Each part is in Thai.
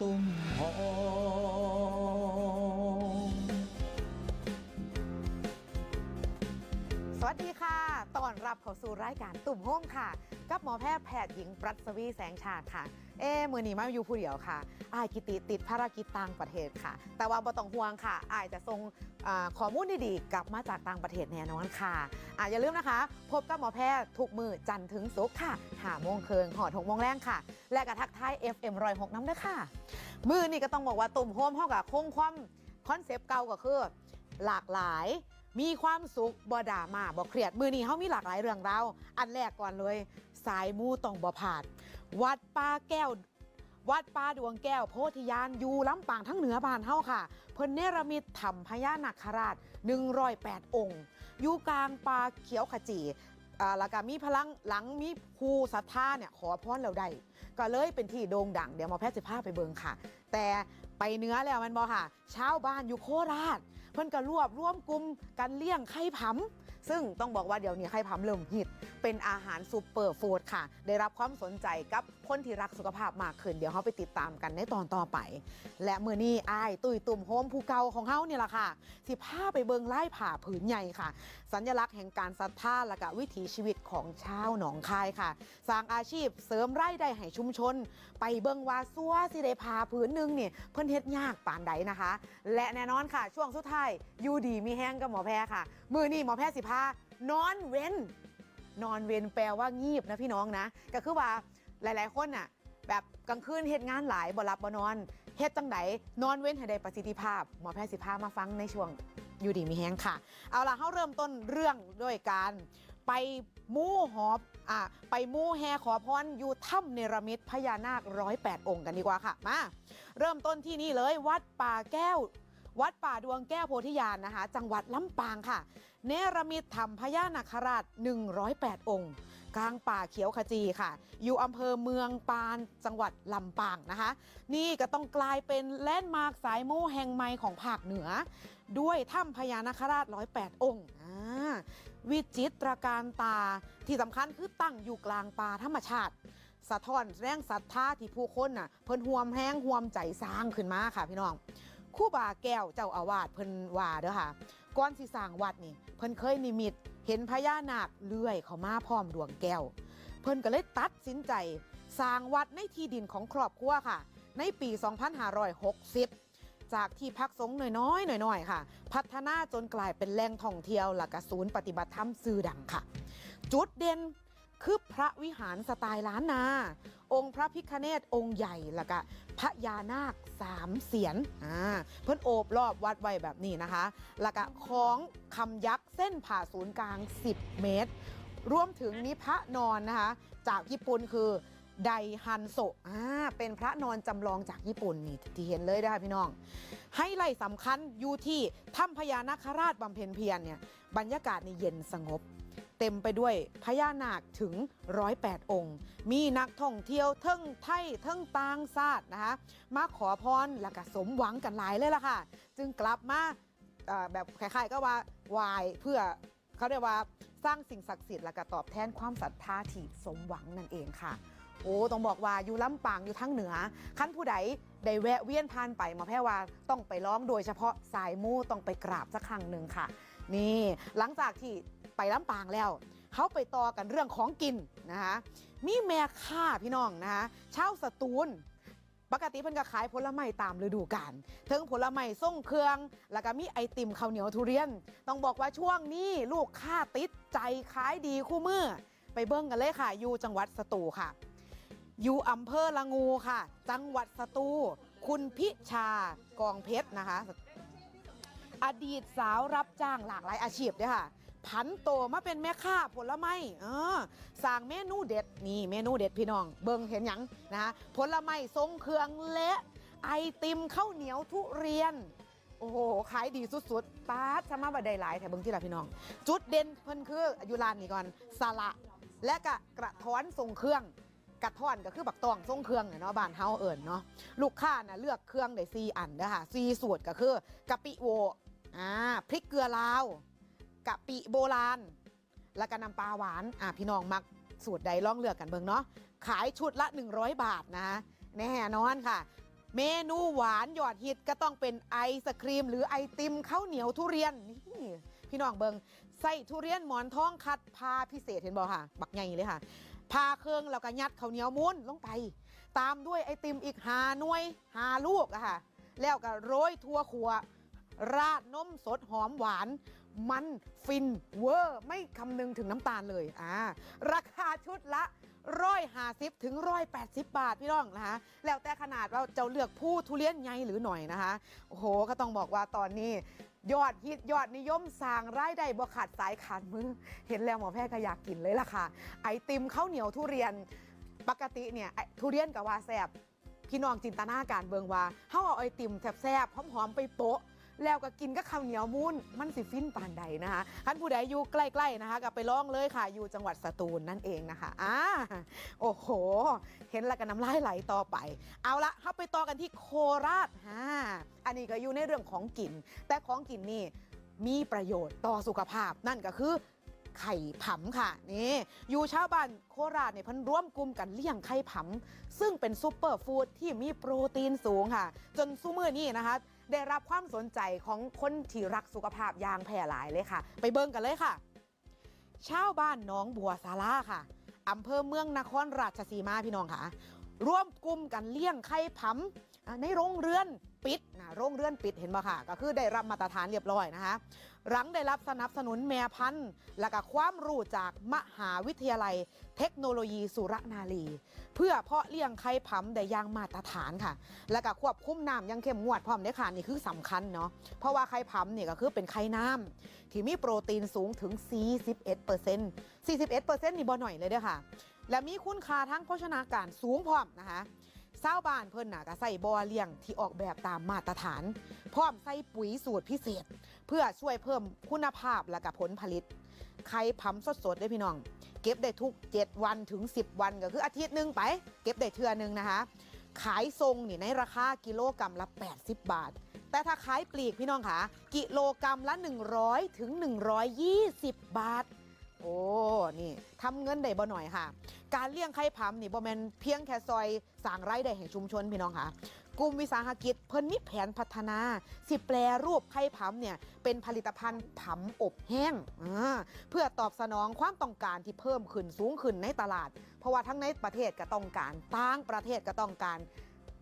ตุ่ รับเข้าสู่รายการตุ่มโฮมค่ะ กับหมอแพทย์แพทย์หญิงปรัศวีแสงชาติค่ะ เอ้มือนี้มาอยู่ผู้เดียวค่ะอายกิติติดภารกิจต่างประเทศค่ะ แต่ว่าบ่ต้องห่วงค่ะอายจะส่งอข้อมูลดีๆกลับมาจากต่างประเทศแน่นอนค่ะอะอย่าลืมนะคะ พบกับหมอแพทย์ทุกมือจันทร์ถึงศุกร์ค่ะหาโมงเคิงหอดหกโมงแรงค่ะ และกระทักทาย FM รอยหกน้ำด้วยค่ะ มือนี่ก็ต้องบอกว่าตุ่มโฮมเท่ากับคงความคอนเซปต์เก่าก็คือ หลากหลาย มีความสุขบ่ดามาบ่เครียดมือนี้เขามีหลากหลายเรื่องราวอันแรกก่อนเลย สายมูต้องบ่ผาดวัดป้าแก้ว วัดป้าดวงแก้ว โพธิญาณอยู่ลำปางทั้งเหนือบ้านเฮาค่ะ เพิ่นเนรมิตถ้ำพญานาคราช 108 องค์ อยู่กลางป่าเขียวขจีอ่าแล้วก็มีพลังหลังมีภูศรัทธาเนี่ยขอพรเราได้ก็เลยเป็นที่โด่งดัง เดี๋ยวหมอแพทย์จะพาไปเบิงค่ะ แต่ไปเนื้อแล้วมันบอค่ะชาวบ้านอยู่โคราช เพิ่นก็รวบรวมกลุ่มกันเลี้ยงไข่ผำซึ่งต้องบอกว่าเดี๋ยวนี้ไข่ผำเริ่มฮิตเป็นอาหารซูเปอร์ฟู้ดค่ะ ได้รับความสนใจกับคนที่รักสุขภาพมากขึ้น เดี๋ยวเขาไปติดตามกันในตอนต่อไป และมือนี้อ้ายตุยตุ่มโฮมภูเก่าของเขาเนี่ยแหละค่ะ สิพาไปเบิงไล่ผ่าผืนใหญ่ค่ะ สัญลักษณ์แห่งการศรัทธาและก็วิถีชีวิตของชาวหนองคายค่ะ สร้างอาชีพเสริมไรายได้ให้ชุมชน ไปเบิงวาซัวสิได้พาผืนหนึ่งเนี่ยเพิ่นเฮ็ดยากปานใดนะคะ และแน่นอนค่ะ ช่วงสุดท้ายยูดีมีแห้งกับหมอแพรค่ะ มือนี่หมอแพรสิพานอนเว้น นอนเว้นแปลว่างีบนะพี่น้องนะ ก็คือว่าหลาย ๆ คนน่ะแบบกลางคืนเฮ็ดงานหลายบ่หลับบ่นอนเฮ็ดจังไดนอนเว้นให้ได้ประสิทธิภาพ หมอแพทย์สิพามาฟังในช่วง อยู่ดีมีแฮงค่ะ เอาล่ะเขาเริ่มต้นเรื่องด้วยการไปมู่หอบอะไปมู่แฮขอพรอยู่ถ้ำเนรมิตพญานาคร้อยแปดองค์กันดีกว่าค่ะมาเริ่มต้นที่นี่เลยวัดป่าแก้ว วัดป่าดวงแก้วโพธิญาณนะคะ จังหวัดลำปางค่ะ เนรมิตธรรมพญานาคราช 108 องค์ กลางป่าเขียวขจีค่ะ อยู่อำเภอเมืองปานจังหวัดลำปางนะคะ นี่ก็ต้องกลายเป็นแลนด์มาร์คสายมู่แห่งใหม่ของภาคเหนือ ด้วยถ้ำพญานาคราช108องค์วิจิตรการตาที่สำคัญคือตั้งอยู่กลางป่าธรรมชาติ สะท้อนแรงศรัทธาที่ผู้คนน่ะเพิ่นห่วมแห้งห่วมใจสร้างขึ้นมาค่ะพี่น้องคู่บาแก้วเจ้าอาวาสเพิ่นว่าเด้อค่ะก่อนสิสร้างวัดนี่ เพิ่นเคยนิมิต เห็นพญานาคเลื่อยเข้ามาพร้อมดวงแก้ว เพิ่นก็เลยตัดสินใจ สร้างวัดในที่ดินของครอบครัวค่ะ ในปี 2560 จากที่พักสงฆ์น้อยๆหน่อยๆค่ะ พัฒนาจนกลายเป็นแหล่งท่องเที่ยวหลักศูนย์ปฏิบัติธรรมซื่อดังค่ะ จุดเด่น คือพระวิหารสไตล์ล้านนา องค์พระพิคเนตองค์ใหญ่ล้วก็พระยานาคสามเสียนอ่าเพิ่นโอบรอบวัดไว้แบบนี้นะคะล้วก็ของคำยักษ์เส้นผ่าศูนย์กลาง 10 เมตร รวมถึงมีพระนอนนะคะ จากญี่ปุ่นคือไดฮันโซอ่าเป็นพระนอนจำลองจากญี่ปุ่นนี่ที่เห็นเลยนะคะพี่น้อง ให้ไล่สำคัญอยู่ที่ถ้ำพญานาคราชบำเพ็ญเพียรเนี่ยบรรยากาศนี่เย็นสงบ เต็มไปด้วยพญานาคถึง 108 องค์ มีนักท่องเที่ยวเทิงไทยเทิงต่างชาตินะคะ มาขอพรและก็สมหวังกันหลายเลยล่ะค่ะ จึงกลับมาแบบคล้ายๆก็ว่าวายเพื่อเขาเรียกว่าสร้างสิ่งศักดิ์สิทธิ์และก็ตอบแทนความศรัทธาที่สมหวังนั่นเองค่ะโอ้ต้องบอกว่าอยู่ลำปางอยู่ทั้งเหนือขั้นผู้ใดได้แวะเวียนผ่านไปมาแพรว่าต้องไปร้องโดยเฉพาะสายมู่ต้องไปกราบสักครั้งหนึ่งค่ะ นี่หลังจากที่ ไปลำปางแล้ว เขาไปต่อกันเรื่องของกินนะคะมีแม่ค้าพี่น้องนะคะชาวสตูลปกติเพิ่นก็ขายผลไม้ตามฤดูกาลถึงผลไม้ส่งเครื่อง แล้วก็มีไอติมข้าวเหนียวทุเรียน ต้องบอกว่าช่วงนี้ลูกค้าติดใจขายดีคู่มือ ไปเบิ้งกันเลยค่ะ อยู่จังหวัดสตูค่ะ อยู่อำเภอละงูค่ะ จังหวัดสตู คุณพิชากองเพชรนะคะ อดีตสาวรับจ้างหลากหลายอาชีพเด้อค่ะ ผันโตมาเป็นแม่ค้าผลไม้เออสั่งเมนูเด็ดนี่เมนูเด็ดพี่น้อง เบิ่งเห็นหยังนะคะผลไม้ทรงเครื่องเละไอติมข้าวเหนียวทุเรียน โอ้โห ขายดีสุดๆป้าดชมาบดได้หลายแต่เบิ่งที่ละพี่น้อง จุดเด่นเพิ่นคืออยู่ร้านนี้ก่อนสละและกะกระท้อนทรงเครื่องกระท้อนก็คือบักตองทรงเครื่องเนี่ยเนาะบ้านเฮาเอิญเนาะลูกค้าน่ะเลือกเครื่องได้ซีอันเด้อค่ะซีสูตรก็คือกะปิโวอ่าพริกเกลือลาว กะปิโบราณ แล้วก็น้ำปลาหวานอ่าพี่น้องมักสูตรใดล่องเลือกกันเบิ่งเนาะขายชุดละ 100 บาทนะคะแน่นอนค่ะ เมนูหวานยอดฮิตก็ต้องเป็นไอศครีม หรือไอติมข้าวเหนียวทุเรียนนี่พี่น้องเบิงใส่ทุเรียนหมอนทองคัดพาพิเศษเห็นบ่ค่ะ บักใหญ่เลยค่ะพาเครื่องแล้วก็ยัดข้าวเหนียวมุนลงไป ตามด้วยไอติมอีกหาหน่วยหาลูกอะค่ะ แล้วก็โรยทั่วขัว ราดนมสดหอมหวาน มันฟินเวอร์ไม่คำนึงถึงน้ำตาลเลยอ่าราคาชุดละร้อยห้าสิบถึงร้อยแปดสิบบาทพี่น้องนะคะแล้วแต่ขนาดว่าจะเลือกผู้ทุเรียนใหญ่หรือหน่อยนะคะโอ้โหก็ต้องบอกว่าตอนนี้ยอดฮิตยอดนิยมสร้างรายได้บ่ขาดสายขาดมือ เห็นแล้วหมอแพทย์ก็อยากกินเลยล่ะค่ะ ไอติมข้าวเหนียวทุเรียนปกติเนี่ยทุเรียนกับว่าแซบพี่น้องจินตนาการเบิงว่าเฮาเอาไอติมแซบๆหอมๆไปโปะ แล้วก็กินก็ข้าวเหนียวมูนมันสิฟินปานใดนะคะท่านผู้ใดอยู่ใกล้ๆนะคะก็ไปลองเลยค่ะ อยู่จังหวัดสตูลนั่นเองนะคะอ่าโอ้โห เห็นแล้วก็น้ำลายไหลต่อไป เอาละเข้าไปต่อกันที่โคราชฮ่าอันนี้ก็อยู่ในเรื่องของกิน แต่ของกินนี่มีประโยชน์ต่อสุขภาพนั่นก็คือ ไข่ผำค่ะนี่อยู่ชาวบ้านโคราชเนี่ยเพันร่วมกลุ่มกันเลี้ยงไข่ผำซึ่งเป็นซูเปอร์ฟู้ดที่มีโปรตีนสูงค่ะ จนซูเมือนี่นะคะ ได้รับความสนใจของคนที่รักสุขภาพอย่างแพร่หลายเลยค่ะ ไปเบิ่งกันเลยค่ะชาวบ้านน้องบัวสาราค่ะอำเภอเมืองนครราชสีมาพี่น้องค่ะ ร่วมกลุ่มกันเลี้ยงไข่ผำอ่าในโรงเรือน ปิดนะโรงเรือนปิดเห็นบ่ค่ะ ก็คือได้รับมาตรฐานเรียบร้อยนะคะหลังได้รับสนับสนุนแม่พันธุ์ และก็ความรู้จากมหาวิทยาลัย เทคโนโลยีสุรนารี เพื่อเพาะเลี้ยงไข่ผำได้ย่างมาตรฐานค่ะ และก็ควบคุมน้ำยังเข้มงวดพร้อมเด้ค่ะนี่คือสำคัญเนาะเพราะว่าไข่ผำเนี่ยก็คือเป็นไข่น้ำที่มีโปรตีนสูงถึง 41% 41%นี่บ่หน่อยเลยเด้อค่ะ และมีคุณค่าทั้งโภชนาการสูงพร้อมนะคะ เศร้าวบ้านเพิ่นน่ะก็ใส่บ่อเลี้ยงที่ออกแบบตามมาตรฐาน พร้อมใส่ปุ๋ยสูตรพิเศษ เพื่อช่วยเพิ่มคุณภาพและกับผลผลิตไข่ผำสดๆได้พี่น้อง เก็บได้ทุก 7 วันถึง 10 วันก็คืออาทิตย์หนึ่งไป เก็บได้เทื่อหนึงนะคะ ขายทรงนี่ในราคากิโลกรัมละ 80 บาท แต่ถ้าขายปลีกพี่น้องคะกิโลกรัมละ 100ถึง120 บาท โอ้ นี่ทำเงินได้บ่หน่อยค่ะ การเลี้ยงไข่ผำนี่บ่แมนเพียงแค่ซอยสร้างรายได้แห่งชุมชนพี่น้องค่ะ กลุ่มวิสาหกิจเพิ่นมีแผนพัฒนา สิแปลรูปไข่ผำเนี่ยเป็นผลิตภัณฑ์ผำอบแห้ง เพื่อตอบสนองความต้องการที่เพิ่มขึ้นสูงขึ้นในตลาด เพราะว่าทั้งในประเทศก็ต้องการต่างประเทศก็ต้องการ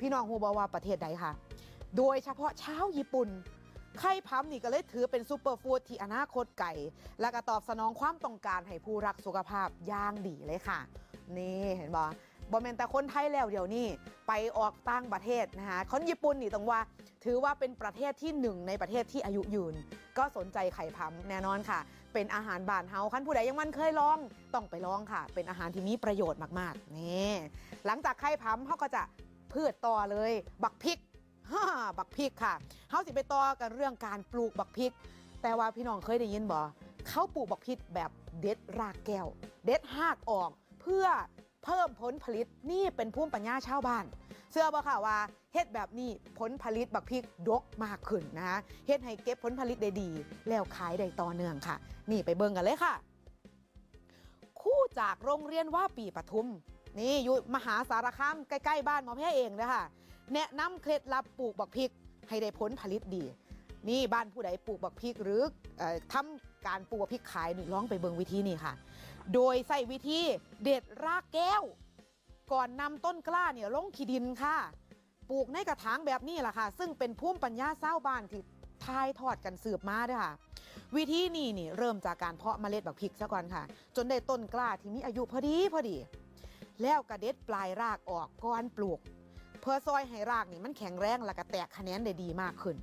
พี่น้องฮูบอว่าประเทศใดค่ะ โดยเฉพาะชาวญี่ปุ่น ไข่พัมนี่ก็เลยถือเป็นซูเปอร์ฟู้ดที่อนาคตไก่ และก็ตอบสนองความต้องการให้ผู้รักสุขภาพอย่างดีเลยค่ะ นี่เห็นบ่บอมเมนแต่คนไทยแล้วเดี๋ยวนี้ไปออกต่างประเทศนะคะคนญี่ปุ่นนี่ต้องว่า ถือว่าเป็นประเทศที่หนึ่งในประเทศที่อายุยืน ก็สนใจไข่พัมแน่นอนค่ะ เป็นอาหารบานเฮาคันผู้ใดยังมันเคยลองต้องไปลองค่ะ เป็นอาหารที่มีประโยชน์มากๆนี่หลังจากไข่พัมเขาก็จะพืชต่อเลย บักพริก ฮ่าบักพริกค่ะเขาสิไปต่อกันเรื่องการปลูกบักพริก แต่ว่าพี่น้องเคยได้ยินบ่เขาปลูกบักพริกแบบเด็ดรากแก้ว เด็ดหากออกเพื่อเพิ่มผลผลิตนี่เป็นภูมิปัญญาชาวบ้านเชื่อบ่ค่ะว่าเฮ็ดแบบนี้ผลผลิตบักพริกดกมากขึ้นนะเฮ็ดให้เก็บผลผลิตได้ดี แล้วขายได้ต่อเนื่องค่ะ นี่ไปเบิ่งกันเลยค่ะ คู่จากโรงเรียนว่าปีปทุม นี่อยู่มหาสารคามใกล้ ๆ บ้านหมอแพทย์เองนะคะ แนะนำเคล็ดลับปลูกบักพริกให้ได้ผลผลิตดี นี่บ้านผู้ใดปลูกบักพริกหรือออทำการปลูกบักพริกขายหนึ่งลองไปเบิงวิธีนี่ค่ะ โดยใส่วิธีเด็ดรากแก้ว ก่อนนำต้นกล้าเนี่ยลงขีดินค่ะ ปลูกในกระถางแบบนี้แหละค่ะ ซึ่งเป็นภูมิปัญญาเศร้าบ้านที่ทายทอดกันสืบมาด้วยค่ะ วิธีนี้นี่เริ่มจากการเพาะเมล็ดบักพริกซะก่อนค่ะ จนได้ต้นกล้าที่มีอายุพอดีพอดี แล้วกระเด็ดปลายรากออกก่อนปลูก เพื่อซอยให้รากนี่มันแข็งแรงและก็แตกแขนงได้ดีมากขึ้น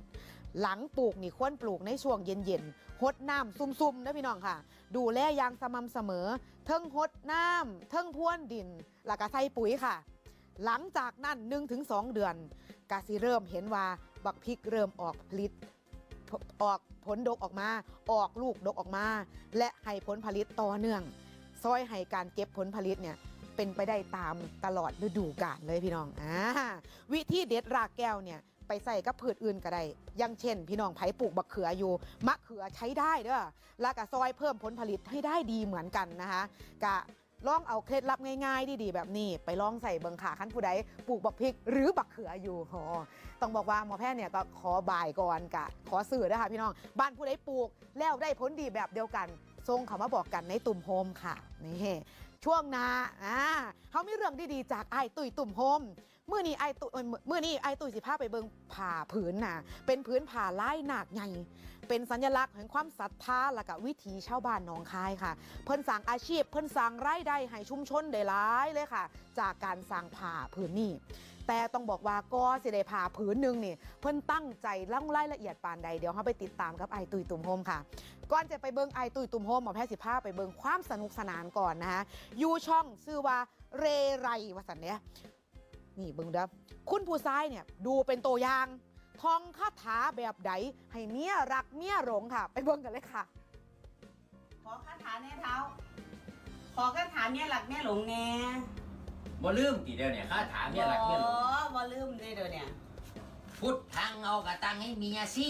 หลังปลูกนี่ควรปลูกในช่วงเย็นๆหดน้ำซุ่มๆนะพี่น้องค่ะ ดูแลอย่างสม่ำเสมอ เทิงหดน้ำเทิงพ่วนดินแล้วก็ใส่ปุ๋ยค่ะ หลังจากนั้น 1-2 เดือนกาสิเริ่มเห็นว่าบักพริกเริ่มออกผลิตออกผลดกออกมา ออกลูกดกออกมา และให้ผลผลิตต่อเนื่อง ซอยให้การเก็บผลผลิตเนี่ย เป็นไปได้ตามตลอดฤดูกาลเลยพี่น้องอ่าวิธีเด็ดรากแก้วเนี่ยไปใส่กับพืชอื่นก็ได้อยังเช่น พี่น้องไผ่ปลูกบักเขืออยู่ มะเขือใช้ได้เด้อแล้วก็ซอยเพิ่มผลผลิตให้ได้ดีเหมือนกันนะคะกะลองเอาเคล็ดลับง่ายๆ ดีๆ แบบนี้ ไปลองใส่เบิงขาขั้นผู้ใดปลูกบักพริก หรือบักเขืออยู่โอต้องบอกว่าหมอแพทย์เนี่ยก็ขอบ่ายก่อนกะ ขอสื่อนะคะพี่น้อง บ้านผู้ใดปลูกแล้วได้ผลดีแบบเดียวกันทรงเขามาบอกกันในตุ่มโฮมค่ะนี่ ช่วงหนาอ่าเขามีเรื่องดีๆจากไอ้ตุยตุ่มโฮมเมื่อนี้ไอ้ตุเอ่อเมื่อนี้ไอ้ตุยสิพาไปเบิงผ่าผืนน่ะ เป็นผืนผ่าลายหนักใหญ่เป็นสัญลักษณ์แห่งความศรัทธาและก็วิถีชาวบ้านหนองคายค่ะ เพิ่นสร้างอาชีพ เพิ่นสร้างรายได้ให้ชุมชนได้หลายเลยค่ะ จากการสร้างผ่าผืนนี้แต่ต้องบอกว่าก็สิได้ผ่าผืนหนึ่งนี่เพิ่นตั้งใจเล่ารายละเอียดปานใดเดี๋ยวเราไปติดตามกับไอตุยตุ่มโฮมค่ะ ก่อนจะไปเบิงไอตุยตุ่มโฮมหมอแพทย์สิพาไปเบิงความสนุกสนานก่อนนะคะอยูช่องชื่อว่าเรไรวสันเนี่ยนี่เบิงเด้อคุณผู้ชายเนี่ยดูเป็นตัวอย่างท่องคาถาแบบใดให้เมียรักเมียหลงค่ะ ไปเบิ่งกันเลยค่ะ ขอคาถาแน่เท้า ขอคาถาเนี่ยหลักเนี่ยหลงแน่บ่ลืมตีเดียวเนี่ยข้าถามเนี่ยหลักเนี่ยหลงบ่บ่ลืมเลยเดี๋ยวเนี่ยพุทธังเอากระตังให้เมียสิ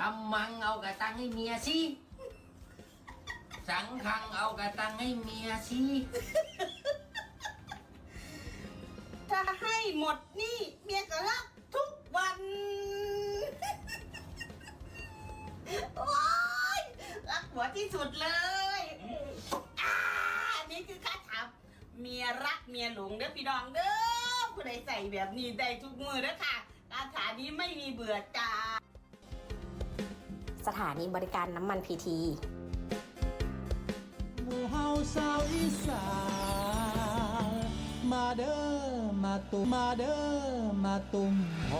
ธรรมังเอากระตังให้เมียสิ สังฆังเอากระตังให้เมียสิ ถ้าให้หมดหนี่เมียก็รักทุกวัน โอ้ยรักหัวที่สุดเลยอ่าอันนี้คือคาถามเมียรักเมียหลงเด้อพี่น้องเด้อผู้ใดใส่แบบนี้ได้ทุกมือเด้อค่ะคาถานี้ไม่มีเบื่อจ้า สถานีบริการน้ำมันพีทีหมู่เฮาสาวอีสานมาเด้อมาตุมมาเด้อมาตุมโฮ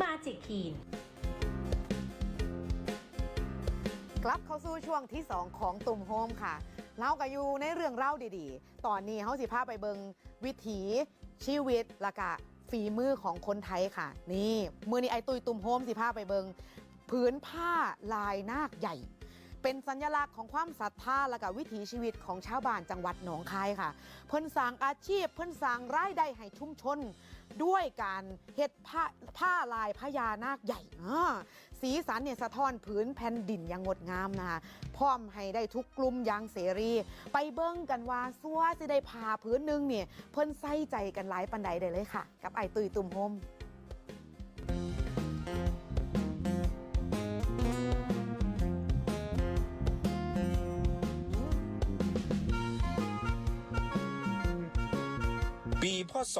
มาจิกคีนกลับเข้าสู่ช่วงที่ 2 ของตุ่มโฮมค่ะเราก็อยู่ในเรื่องเล่าดีๆ ตอนนี้เขาสิพาไปเบิงวิถีชีวิตและกะ ฝีมือของคนไทยค่ะ นี่มือนี้ไอตุยตุ่มโฮมสิพาไปเบิง ผืนผ้าลายนาคใหญ่ เป็นสัญลักษณ์ของความศรัทธาและกะวิถีชีวิตของชาวบ้านจังหวัดหนองคายค่ะ เพิ่นสร้างอาชีพ เพิ่นสร้างรายได้ให้ชุมชน ด้วยการเฮ็ดผ้าผ้าลายพญานาคใหญ่อ่าสีสันเนี่ยสะท้อนผืนแผ่นดินอย่างงดงามนะคะพร้อมให้ได้ทุกกลุ่มอย่างเสรี ไปเบิ่งกันว่าซัวสิได้ผ่าผืนหนึงเนี่ยเพิ่นใส่ใจกันหลายปันใดได้เลยค่ะ กับไอตุยตุ่มโฮม ศ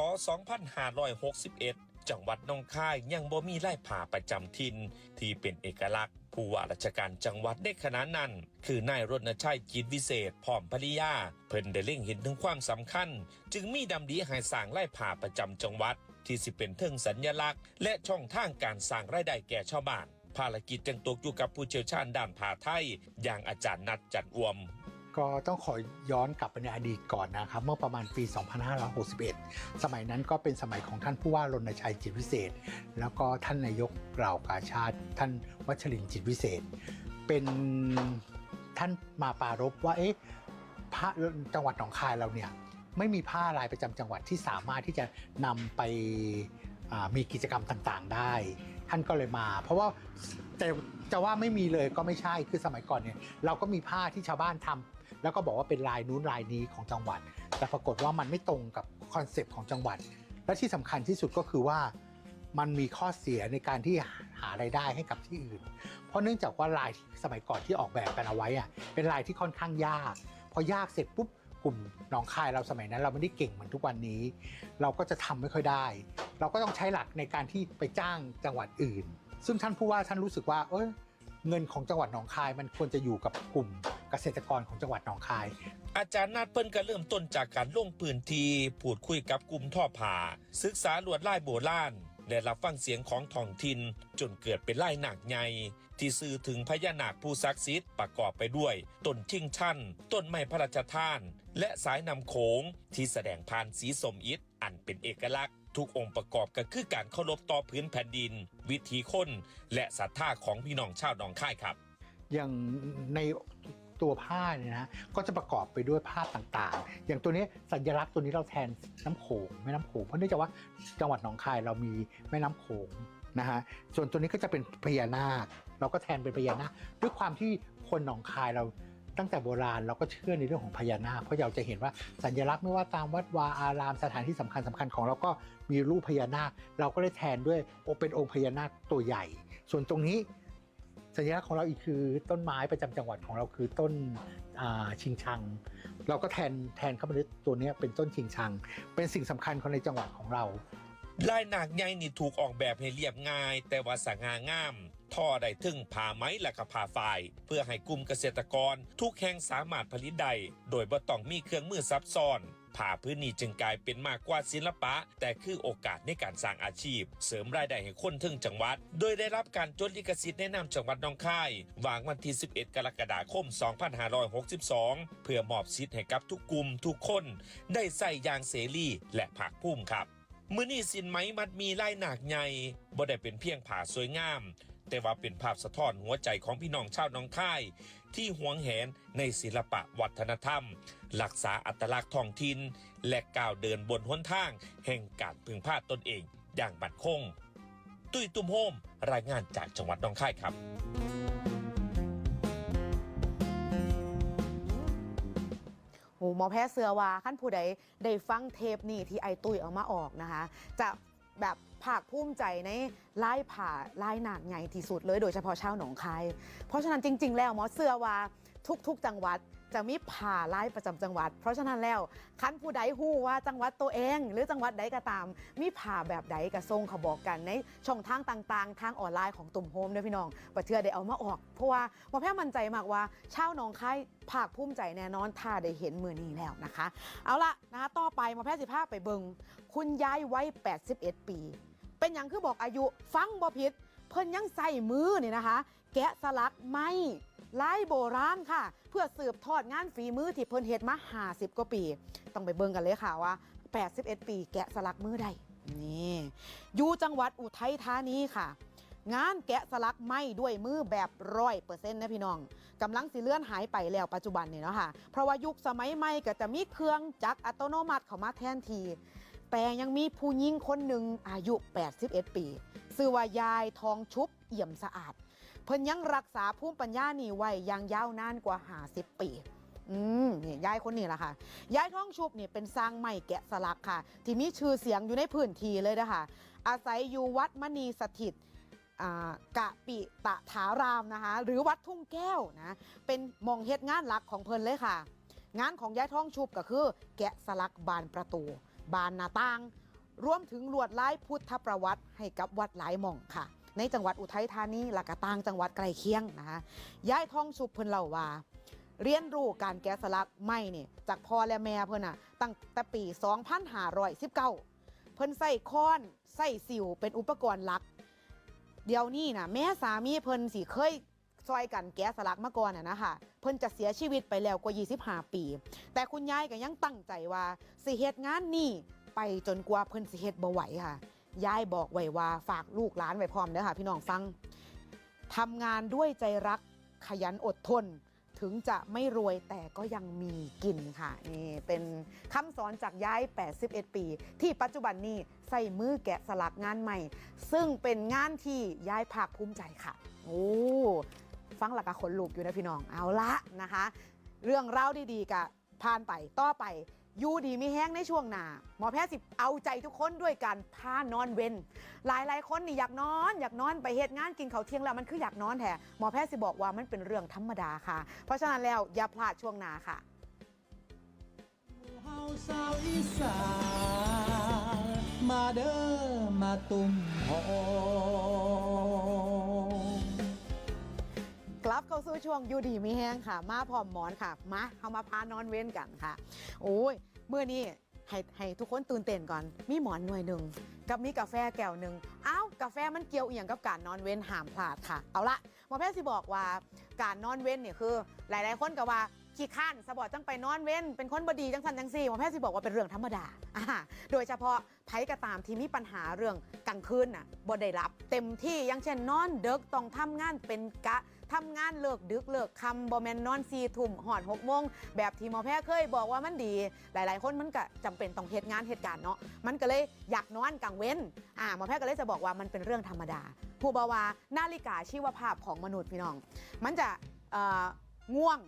2561 จังหวัดหนองคายยังบ่มีไล่ผ่าประจำถิ่นที่เป็นเอกลักษณ์ผู้ว่าราชการจังหวัดได้ขนาดนั้น คือนายรณชัยจิตวิเศษพร้อมภริยา เพิ่นได้เล็งเห็นถึงความสำคัญ จึงมีดำดีให้สร้างไล่ผ่าประจำจังหวัด ที่สิเป็นเทิงสัญญลักษณ์ และช่องทางการสร้างรายได้แก่ชาวบ้านภารกิจจังตกอยู่กับผู้เชี่ยวชาญด้านผ่าไทย อย่างอาจารย์นัดจันอวม ก็ต้องขอย้อนกลับไปในอดีตก่อนนะครับ เมื่อประมาณปี 2561 สมัยนั้นก็เป็นสมัยของท่านผู้ว่ารณชัยจิตวิเศษ แล้วก็ท่านนายกเหล่ากาชาติ ท่านวัชรินทร์จิตวิเศษ เป็นท่านมาปรารบว่าเอ๊ะพระจังหวัดหนองคายเราเนี่ยไม่มีผ้าลายประจำจังหวัดที่สามารถที่จะนำไปมีกิจกรรมต่างๆได้ ท่านก็เลยมา เพราะว่าแต่จะว่าไม่มีเลยก็ไม่ใช่คือสมัยก่อนเนี่ยเราก็มีผ้าที่ชาวบ้านทำ แล้วก็บอกว่าเป็นลายนู้นลายนี้ของจังหวัด แต่ปรากฏว่ามันไม่ตรงกับคอนเซปต์ของจังหวัด และที่สำคัญที่สุดก็คือว่ามันมีข้อเสียในการที่หารายได้ให้กับที่อื่น เพราะเนื่องจากว่าลายสมัยก่อนที่ออกแบบกันเอาไว้อะเป็นลายที่ค่อนข้างยาก พอยากเสร็จปุ๊บกลุ่มหนองคายเราสมัยนั้นเราไม่ได้เก่งเหมือนทุกวันนี้ เราก็จะทำไม่ค่อยได้ เราก็ต้องใช้หลักในการที่ไปจ้างจังหวัดอื่น ซึ่งท่านผู้ว่าท่านรู้สึกว่า เอยเงินของจังหวัดหนองคายมันควรจะอยู่กับกลุ่ม เกษตรกรของจังหวัดหนองคาย อาจารย์นัดเปิ้นก็เริ่มต้นจากการลงพื้นที่พูดคุยกับกลุ่มท่อผ่า ศึกษาลวดลายโบราณและรับฟังเสียงของท้องถิ่นจนเกิดเป็นลายหนักใหญ่ที่สื่อถึงพญานาคผู้ศักดิ์สิทธิ์ประกอบไปด้วยต้นชิงชันต้นไม้พระราชทาน และสายนำโขงที่แสดงผ่านสีสมอิฐอันเป็นเอกลักษณ์ ทุกองค์ประกอบก็คือการเคารพต่อพื้นแผ่นดิน วิถีคนและศรัทธาของพี่น้องชาวหนองคายครับ อย่างใน ตัวผ้าเนี่ยนะก็จะประกอบไปด้วยภาพต่างๆ อย่างตัวนี้สัญลักษณ์ตัวนี้เราแทนน้ำโขงแม่น้ำโขงเพราะเนื่องจากว่าจังหวัดหนองคายเรามีแม่น้ำโขงนะฮะส่วนตัวนี้ก็จะเป็นพญานาคเราก็แทนเป็นพญานาคด้วยความที่คนหนองคายเราตั้งแต่โบราณเราก็เชื่อในเรื่องของพญานาคเพราะเราจะเห็นว่าสัญลักษณ์ไม่ว่าตามวัดวาอารามสถานที่สำคัญสคัญๆของเราก็มีรูปพญานาค เราก็เลยแทนด้วยเป็นองค์พญานาคตัวใหญ่ ส่วนตรงนี้ สัญลักษณ์ของเราอีกคือต้นไม้ประจำจังหวัดของเราคือต้นชิงชัง เราก็แทนแทนเข้ามาด้วยตัวนี้เป็นต้นชิงชัง เป็นสิ่งสำคัญของในจังหวัดของเราลายหนักใหญ่นี่ถูกออกแบบให้เรียบง่าย แต่ว่าสง่างาม ท่อได้ถึงผ่าไหมและก็ผ่าฝ่าย เพื่อให้กลุ่มเกษตรกร ทุกแห่งสามารถผลิตได้โดยบ่ต้องมีเครื่องมือซับซ้อน ผ่าพื้นนี้จึงกลายเป็นมากกว่าศิลปะ แต่คือโอกาสในการสร้างอาชีพ เสริมรายได้ให้คนถึงจังหวัด โดยได้รับการจดลิขสิทธิ์แนะนำจังหวัดหนองคายวางวันที่ 11 กรกฎาคม 2562 เพื่อมอบสิทธิ์ให้กับทุกกลุ่มทุกคน ได้ใส่ยางเสรีและภาคภูมิครับ มือนี่สินไหมมัดมีลายหนักใหญ่บ่ได้เป็นเพียงผ่าสวยงาม แต่ว่าเป็นภาพสะท้อนหัวใจของพี่น้องชาวหน้องค่าย ที่หวงแหนในศิลปะวัฒนธรรมรักษาอัตลักษณ์ท้องถิ่นและก้าวเดินบนหนทาง แห่งการพึงพาตนเองอย่างบัดคง ตุ้ยตุ้มโฮมรายงานจากจังหวัดหน้องค่ายครับโอ้หมอแพทย์เสือว่าขั้นผู้ใดได้ฟังเทปนี่ที่ไอตุ้ยเอามาออกนะคะ จะแบบ ภาคภูมิใจในลายผ่าลายหนักใหญ่ที่สุดเลย โดยเฉพาะชาวหนองคาย เพราะฉะนั้นจริง ๆ แล้วหมอเสือว่าทุก ๆ จังหวัด จะมีผ่าไลายประจำจังหวัด เพราะฉะนั้นแล้วขั้นผู้ใดฮู้ว่าจังหวัดตัวเอง หรือจังหวัดใดก็ตาม มีผ่าแบบใดก็ส่งเขาบอกกันในช่องทางต่างๆ ทางออนไลน์ของตุ่มโฮมด้วยพี่น้องประเทือได้เอามาออก เพราะว่าหมอแพทย์มั่นใจมากว่าชาวหนองค่ายภาคภูมิใจแน่นอนถ้าได้เห็นมือนี้แล้วนะคะ เอาละนะคะต่อไปหมอแพทย์สิภาพไปเบิงคุณยายวัย81 ปี เป็นอย่างคือบอกอายุฟังบ่ผิด เพิ่นยังใส่มือนี่นะคะ แกะสลักไม้ ไลายโบราณค่ะ เพื่อสืบทอดงานฝีมือที่เพิ่นเฮ็ดมา50กว่าปี ต้องไปเบิ่งกันเลยค่ะว่า 81 ปีแกะสลักมือได้นี่อยู่จังหวัดอุทัยธานีค่ะ งานแกะสลักไม้ด้วยมือแบบร้อยเปอร์เซ็นต์นะพี่น้องกำลังสิเลื่อนหายไปแล้วปัจจุบันเนี่เนาะค่ะ เพราะว่ายุคสมัยใหม่ก็จะมีเครื่องจักรอัตโนมัติเข้ามาแทนที แต่ยังมีผู้หญิงคนหนึ่งอายุ 81 ปี ชื่อว่ายายทองชุบเอี่ยมสะอาด เพิ่นยังรักษาภูมิปัญญานี่ไว้อยังยาวนานกว่า50ปี อืมนี่ยายคนนี้แหละค่ะ ยายท้องชุบนี่เป็นสร้างไม้แกะสลักค่ะ ที่มีชื่อเสียงอยู่ในพื้นที่เลยนะคะอาศัยอยู่วัดมณีสถิตกะปิตะถารามนะคะ หรือวัดทุ่งแก้วนะ เป็นมองเฮ็ดงานหลักของเพิ่นเลยค่ะ งานของยายท้องชุบก็คือ แกะสลักบานประตู บานหน้าต่าง รวมถึงลวดลายพุทธประวัติให้กับวัดหลายมองค่ะ ในจังหวัดอุทัยธานีและก็ต่างจังหวัดใกล้เคียงนะคะยายทองชุบเพิ่นเล่าว่าเรียนรู้การแกะสลักไม้นี่จากพ่อและแม่เพิ่นน่ะตั้งแต่ปี 2519 เพิ่นใส่ค้อนใส่สิวเป็นอุปกรณ์หลัก เดี๋ยวนี้นะแม่สามีเพิ่นสิเคยซอยกันแกะสลักมาก่อนน่ะนะคะเพิ่นจะเสียชีวิตไปแล้วกว่า 25 ปี แต่คุณยายก็ยังตั้งใจว่าสิเฮ็ดงานนี่ไปจนกว่าเพิ่นสิเฮ็ดบ่ไหวค่ะ ยายบอกไว้ว่าฝากลูกหลานไว้พร้อมเด้อค่ะพี่น้องฟังทำงานด้วยใจรักขยันอดทน ถึงจะไม่รวยแต่ก็ยังมีกินค่ะนี่เป็นคำสอนจากยาย 81 ปี ที่ปัจจุบันนี้ใส่มือแกะสลักงานใหม่ ซึ่งเป็นงานที่ยายภาคภูมิใจค่ะ โอ้ฟังหลักขนลุกอยู่นะพี่น้องเอาละนะคะ เรื่องราดีๆกะผ่านไปต่อไป อยูดีไมีแห้งในช่วงหนาหมอแพทย์สิเอาใจทุกคนด้วยการพานอนเว้นหลายหลายคนนี่อยากนอน อยากนอนไปเหตุงานกินเขาวเที่ยงแล้วมันคืออยากนอนแท้หมอแพทย์สิบอกว่ามันเป็นเรื่องธรรมดาค่ะ เพราะฉะนั้นแล้วอย่าพลาดช่วงหนาค่ะเฮาสาวอีสานมาเด้อมาตุ่มโฮ กลับเข้าสู่ช่วงยูดีไมีแห้งค่ะ มาพร้อมหมอนค่ะ มาเข้ามาพานอนเว้นกันค่ะ โอ้ยเมื่อนี้ให้ให้ทุกคนตื่นเต้นก่อน มีหมอนหน่วยหนึ่งกับมีกาแฟแก้วหนึ่งอ้าวกาแฟมันเกี่ยวเอียงกับการนอนเว้นห้ามพลาดค่ะ เอาละหมอแพทย์สิบอกว่าการนอนเว้นเนี่ยคือ หลาย ๆ คนก็ว่าขี้ข้านสบอดจังไปนอนเว้น เป็นคนบดีจังสันจังซี่หมอแพทย์สิบอกว่าเป็นเรื่องธรรมดาอ่าโดยเฉพาะไผกระตามที่มีปัญหาเรื่องกลางคืนน่ะบ่ได้รับ เต็มที่อย่างเช่นนอนเด็กต้องทำงานเป็นกะ ทำงานเลิกดึกเลิกคำบอแมนนอนซีทุ่มหอดหกโมงแบบที่หมอแพทย์เคยบอกว่ามันดี หลาย ๆ คนมันก็จำเป็นต้องเหตุงานเหตุการณ์เนาะมันก็เลยอยากนอนกลางเว้นอ่าหมอแพทย์ก็เลยจะบอกว่ามันเป็นเรื่องธรรมดา ผู้บาวานาฬิกาชีวภาพของมนุษย์พี่น้อง มันจะง่วง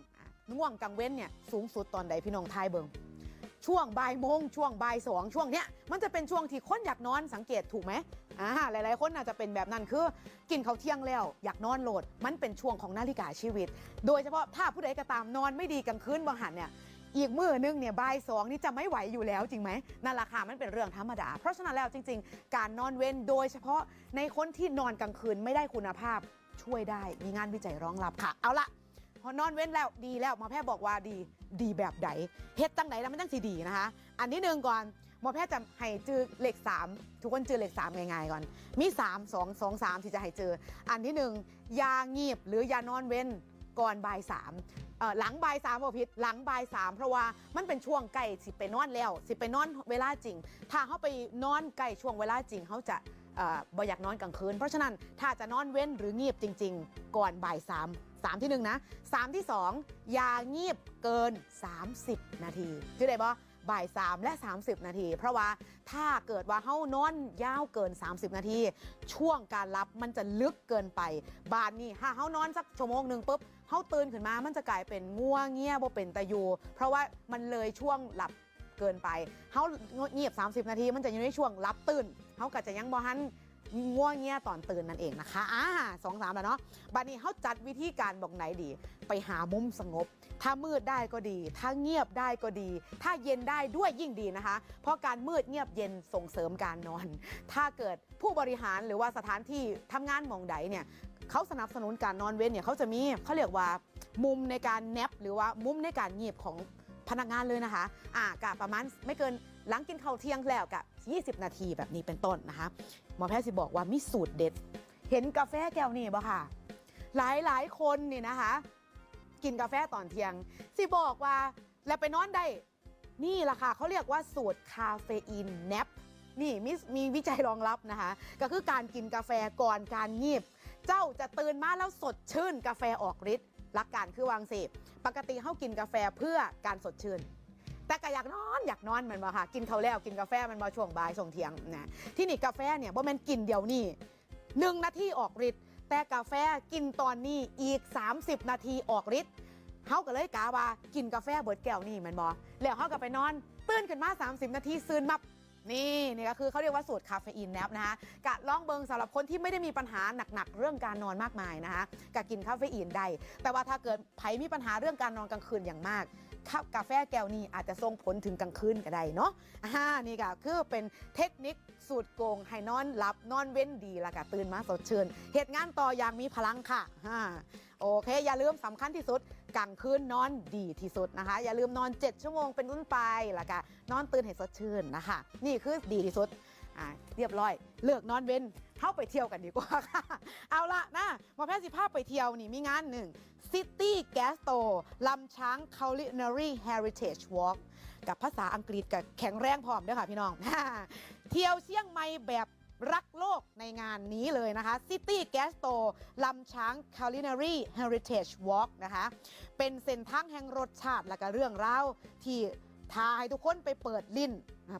ง่วงกลางเว้นเนี่ยสูงสุดตอนใดพี่น้องทายเบิงช่วงบ่ายโมงช่วงบ่ายสองช่วงเนี้ยมันจะเป็นช่วงที่คนอยากนอนสังเกตถูกไหม อ่าหลาย ๆ คนอาจจะเป็นแบบนั้นคือ กินเขาวเที่ยงแล้ว อยากนอนโหลด มันเป็นช่วงของนาฬิกาชีวิต โดยเฉพาะถ้าผู้ใดก็ตามนอนไม่ดีกลางคืนบางหันเนี่ยอีกมือนึงเนี่ยบ่ายสองนี่จะไม่ไหวอยู่แล้วจริงไหมนั่นแหละค่ะมันเป็นเรื่องธรรมดา เพราะฉะนั้นแล้วจริง ๆ การนอนเว้นโดยเฉพาะในคนที่นอนกลางคืนไม่ได้คุณภาพช่วยได้มีงานวิจัยรองรับค่ะ เอาละพอนอนเว้นแล้วดีแล้วหมอแพทย์บอกว่าดีดีแบบไหนเฮ็ดตั้งไหนแล้วมันตั้งสีดีนะคะ อันที่หนึ่งก่อน หมอแพทย์จะให้จือเลขสามทุกคนจือเลขสามง่ายๆก่อน มี 3 2 2 3 ที่จะให้เจอ อันที่ 1 ยางีบหรือยานอนเว้นก่อนบ่ายสามหลังบ่ายสามบ่ผิดหลังบ่ายสามเพราะว่ามันเป็นช่วงใกล้สิไปนอนแล้ว สิไปนอนเวลาจริง ถ้าเขาไปนอนใกล้ช่วงเวลาจริงเขาจะเบ่อยากนอนกลางคืน เพราะฉะนั้นถ้าจะนอนเว้นหรืองีบจริง ๆ ก่อนบ่ายสามสามที่หนึ่งนะสามที่สองยางีบเกิน 30 นาทีชื่อได้ปะ บ่ายสามและ 30 นาที เพราะว่าถ้าเกิดว่าเฮานอนยาวเกิน 30 นาที ช่วงการรับมันจะลึกเกินไป บานนี่ถ้าเฮานอนสักชั่วโมงหนึ่งปุ๊บเฮาตื่นขึ้นมามันจะกลายเป็นง่วงเงียบ่เป็นตะยู เพราะว่ามันเลยช่วงหลับเกินไปเฮาเงียบ 30 นาที มันจะอยู่ในช่วงรับตื่นเฮาก็จะยังบ่ทันง่วงเงียตอนตื่นนั่นเองนะคะอ่าสองสามแล้วเนาะบัดนี้เฮาจัดวิธีการบอกไหนดี ไปหามุมสงบ ถ้ามืดได้ก็ดี ถ้าเงียบได้ก็ดี ถ้าเย็นได้ด้วยยิ่งดีนะคะ เพราะการมืดเงียบเย็นส่งเสริมการนอน ถ้าเกิดผู้บริหารหรือว่าสถานที่ทำงานมองใดเนี่ยเขาสนับสนุนการนอนเว้นเนี่ยเขาจะมีเขาเรียกว่ามุมในการแนบหรือว่ามุมในการเงียบของพนักงานเลยนะคะ อ่ากะประมาณไม่เกินหลังกินข้าวเที่ยงแล้วกับ20 นาทีแบบนี้เป็นต้นนะคะ หมอแพทย์สิบอกว่ามีสูตรเด็ด เห็นกาแฟแก้วนี่บ่ค่ะ หลายหลายๆคนนี่นะคะ กินกาแฟตอนเที่ยง สิบอกว่าแล้วไปนอนได้ นี่แหละค่ะเขาเรียกว่าสูตรคาเฟอีนแนปนี่มีมีวิจัยรองรับนะคะ ก็คือการกินกาแฟก่อนการงีบ เจ้าจะตื่นมาแล้วสดชื่นกาแฟออกฤทธิ์หลักการคือวางเสพปกติเขากินกาแฟเพื่อการสดชื่นแต่ก็อยากนอนอยากนอนมันบ่ค่ะ กินเขาวแล้วกินกาแฟมันมาช่วงบ่ายส่งเที่ยงนะที่นี่กาแฟเนี่ยบ่แม่นกินเดี๋ยวนี้หนึ่งนาทีออกฤทธิ์ แต่กาแฟกินตอนนี้อีก 30 นาทีออกฤทธิ์เฮาก็เลยกาว่ากินกาแฟเบิดแก้วนี่แมันบอแล้วเฮาก็ไปนอน ตื่นขึ้นมา 30 นาทีซืนมับนี่นี่ก็คือเขาเรียกว่าสูตรคาเฟอีนแนบนะคะกะล่องเบิงสำหรับคนที่ไม่ได้มีปัญหาหนักๆ เรื่องการนอนมากมายนะคะกะกินคาเฟอีนได้ แต่ว่าถ้าเกิดไผมีปัญหาเรื่องการนอนกลางคืนอย่างมากกาแฟแก้วนี้อาจจะส่งผลถึงกลางคืนก็ได้เนาะอ่านี่ก็คือเป็นเทคนิค สูตรโกงให้นอนหลับนอนเว้นดีแล้วก็ตื่นมาสดชื่นเหตุงานต่ออย่างมีพลังค่ะอ่าโอเค อย่าลืมสำคัญที่สุดกลางคืนนอนดีที่สุดนะคะ อย่าลืมนอน 7 ชั่วโมงเป็นต้นไปแล้วก็นอนตื่นให้สดชื่นนะคะ นี่คือดีที่สุดอ่าเรียบร้อย เลือกนอนเว้นเข้าไปเที่ยวกันดีกว่าค่ะ เอาละนะหมอแพทย์สิภาพไปเที่ยวนี่มีงานหนึ่ง City Gas t o ลำช้าง Culinary Heritage Walk กับภาษาอังกฤษกับแข็งแรงพร้อมด้วยค่ะพี่น้อง เที่ยวเชียงใหม่แบบรักโลกในงานนี้เลยนะคะ City Gas t o ลำช้าง Culinary Heritage Walk นะคะ เป็นเส้นทางแห่งรสชาติและก็เรื่องราวที่ทาให้ทุกคนไปเปิดลิ้น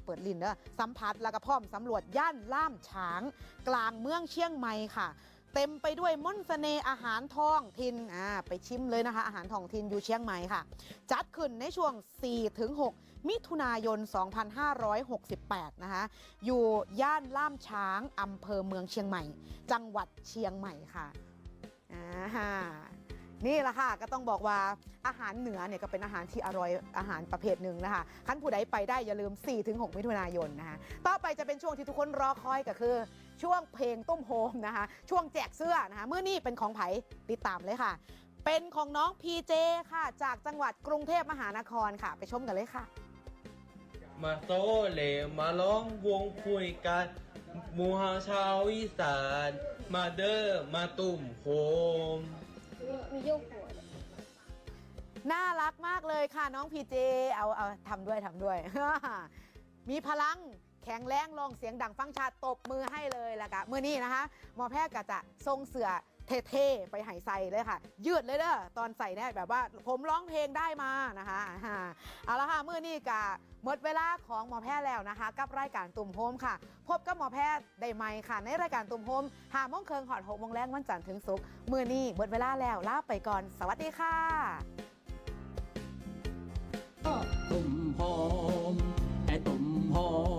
เปิดลิ้นเนอะสัมผัสและก็พร้อมสำรวจย่านล่ามช้าง กลางเมืองเชียงใหม่ค่ะ เต็มไปด้วยมนต์เสน่ห์อาหารท้องถิ่นอ่าไปชิมเลยนะคะ อาหารท้องถิ่นอยู่เชียงใหม่ค่ะ จัดขึ้นในช่วง 4-6 มิถุนายน 2568 นะคะ อยู่ย่านล่ามช้างอำเภอเมืองเชียงใหม่ จังหวัดเชียงใหม่ค่ะอ่านี่แหละค่ะก็ต้องบอกว่าอาหารเหนือเนี่ยก็เป็นอาหารที่อร่อยอาหารประเภทหนึ่งนะคะขั้นผู้ใดไปได้อย่าลืม 4-6 มิถุนายนนะคะต่อไปจะเป็นช่วงที่ทุกคนรอคอยก็คือ ช่วงเพลงตุ้มโฮมนะคะ ช่วงแจกเสื้อนะคะเมื่อนี้เป็นของไผ่ติดตามเลยค่ะ เป็นของน้องพีเจค่ะ จากจังหวัดกรุงเทพมหานครค่ะ ไปชมกันเลยค่ะ มาโซเลมาร้องวงคุยกันหมูเฮาชาวอีสาน มาเดอร์มาตุ่มโฮม มีโยกหัวด้วยน่ารักมากเลยค่ะน้องพีเจ เอาเอาทำด้วยทำด้วย มีพลัง แข็งแรงลองเสียงดังฟังชัดตบมือให้เลยละกะมือนี้นะคะหมอแพทย์ก็จะทรงเสือเท่ๆไปหายใส่เลยค่ะ ยืดเลยเด้อตอนใส่เนี่ยแบบว่าผมร้องเพลงได้มานะคะอ่าเอาละค่ะเมื่อนี้กะหมดเวลาของหมอแพทย์แล้วนะคะ กับรายการตุ่มโฮมค่ะ พบกับหมอแพทย์ได้ไหมค่ะ ในรายการตุ่มโฮมหาโมงเคิงหอดหกโมงแรกวันจันทร์ถึงศุกร์มื่อนี้หมดเวลาแล้วลาไปก่อน สวัสดีค่ะตุ่มหอมไอตุ่มหอม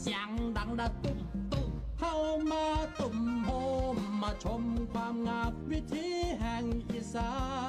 เสียงดังระตุ่มตุ่มเข้ามาตุ่มโฮมมาชมความงามวิถีแห่งอีสาน